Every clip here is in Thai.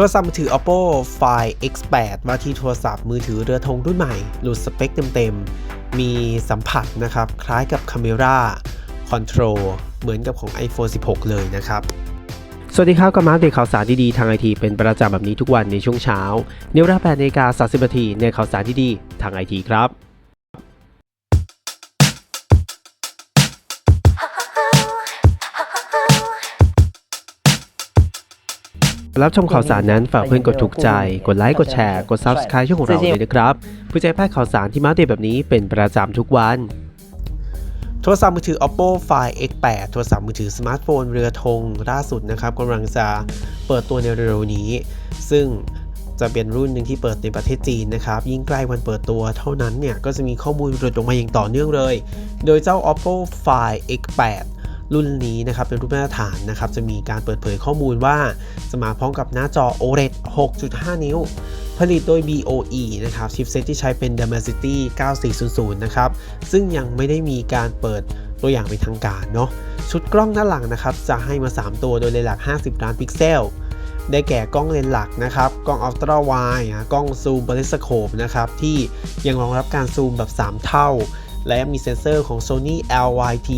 โทรศัพท์มือถือ Oppo Find X8 ว่าที่โทรศัพท์มือถือเรือธงรุ่นใหม่ หลุดสเปคเต็มๆ มีสัมผัสนะครับ คล้ายกับ Camera Control เหมือนกับของ iPhone 16 เลยนะครับสวัสดีครับก็มาอัปเดตข่าวสารดีๆทางไอทีเป็นประจำแบบนี้ทุกวันในช่วงเช้าในเวลา8นาฬิกา30นาทีในข่าวสารดีๆทางไอทีครับ รับชมข่าวสารนั้นฝากเพื่อนกดถูกใจ กดไลค์ กดแชร์ กด Subscribe ช่องของเราเลยนะครับเพื่อจะให้พลาดข่าวสารที่มาเดตแบบนี้เป็นประจำทุกวัน โทรศัพท์มือถือ Oppo Find X8 โทรศัพท์มือถือสมาร์ทโฟนเรือธงล่าสุดนะครับกำลังจะเปิดตัวในเร็วนี้ ซึ่งจะเป็นรุ่นหนึ่งที่เปิดในประเทศจีนนะครับ ยิ่งใกล้วันเปิดตัวเท่านั้นเนี่ย ก็จะมีข้อมูลหลุดออกมาอย่างต่อเนื่องเลย โดยเจ้า Oppo Find X8 รุ่นนี้นะครับเป็นรุ่นมาตรฐานนะครับจะมีการเปิดเผยข้อมูลว่าจะมาพร้อมกับหน้าจอ OLED 6.5 นิ้ว ผลิตโดย BOE นะครับชิปเซตที่ใช้เป็น Dimensity 9400 นะครับซึ่งยังไม่ได้มีการเปิดตัวอย่างเป็นทางการเนาะชุดกล้องด้านหลังนะครับจะให้มา 3 ตัวโดยเลนส์หลัก 50 ล้านพิกเซลได้แก่กล้องเลนส์หลักนะครับ กล้องอัลตร้าไวด์กล้องซูมบริสโคปนะครับ ที่ยังรองรับการซูมแบบ 3 เท่า และมีเซ็นเซอร์ของ Sony LYT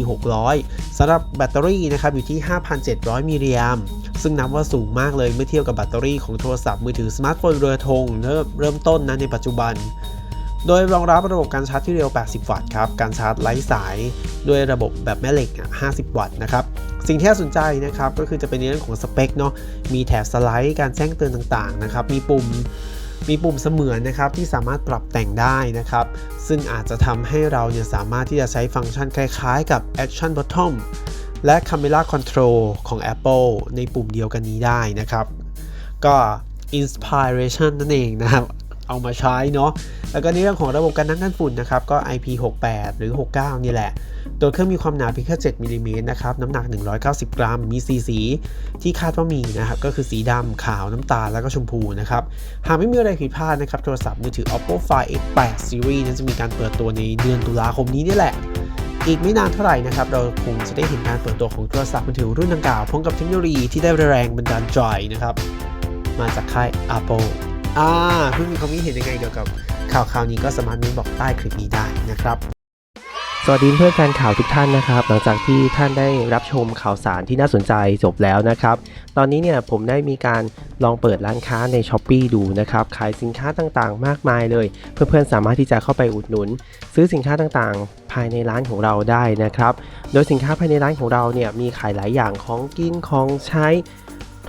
600สำหรับแบตเตอรี่นะครับอยู่ที่ 5,700 มิลลิแอมซึ่งนับว่าสูงมากเลยเมื่อเทียบกับแบตเตอรี่ของโทรศัพท์มือถือสมาร์ทโฟนเรือธงเริ่มเริ่มต้นนะในปัจจุบัน โดยรองรับระบบการชาร์จที่เร็ว 80 วัตต์ครับ การชาร์จไร้สาย ด้วยระบบแบบแม่เหล็กอะ50 วัตต์นะครับสิ่งที่น่าสนใจนะครับก็คือจะเป็นในเรื่องของสเปคเนาะมีแถบสไลด์การแจ้งเตือนต่างๆนะครับมีปุ่ม มีปุ่มเสมือนนะครับที่สามารถปรับแต่งได้นะครับ ซึ่งอาจจะทำให้เราเนี่ยสามารถที่จะใช้ฟังก์ชันคล้ายๆ กับ Action Button และ Camera Control ของ Apple ในปุ่มเดียวกันนี้ได้นะครับ ก็ Inspiration นั่นเองนะครับ เอามาใช้เนาะแล้วก็ในเรื่องของระบบการนั่งกันฝุ่นนะครับก็ IP68 หรือ 69 นี่แหละ ตัวเครื่องมีความหนาเพียงแค่ 7มิลลิเมตรนะครับน้ำหนัก 190 กรัม มีสีสี ที่คาดว่ามีนะครับก็คือสีดำขาวน้ำตาลแล้วก็ชมพูนะครับหากไม่มีอะไรผิดพลาดนะครับโทรศัพท์มือถือ Oppo Find X8 Series นั้นจะมีการเปิดตัวในเดือนตุลาคมนี้นี่แหละอีกไม่นานเท่าไหร่นะครับ เราคงจะได้เห็นการเปิดตัวของโทรศัพท์มือถือรุ่นดังกล่าวพร้อมกับเทคโนโลยีที่ได้แรงบันดาลใจนะครับ มาจากค่าย Apple อ่าเพิ่งมีความคิดเห็นยังไงเกี่ยวกับข่าวข่าวนี้ก็สามารถเมนบอกใต้คลิปนี้ได้นะครับ สวัสดีเพื่อนแฟนข่าวทุกท่านนะครับ หลังจากที่ท่านได้รับชมข่าวสารที่น่าสนใจจบแล้วนะครับ ตอนนี้เนี่ยผมได้มีการลองเปิดร้านค้าใน s h อ p e e ดูนะครับ ขายสินค้าต่างๆ มากมายเลย เพื่อนๆสามารถที่จะเข้าไปอุดหนุน ซื้อสินค้าต่างๆ ภายในร้านของเราได้นะครับ โดยสินค้าภายในร้านของเราเนี่ยมีขายหลายอย่างของกินของใช้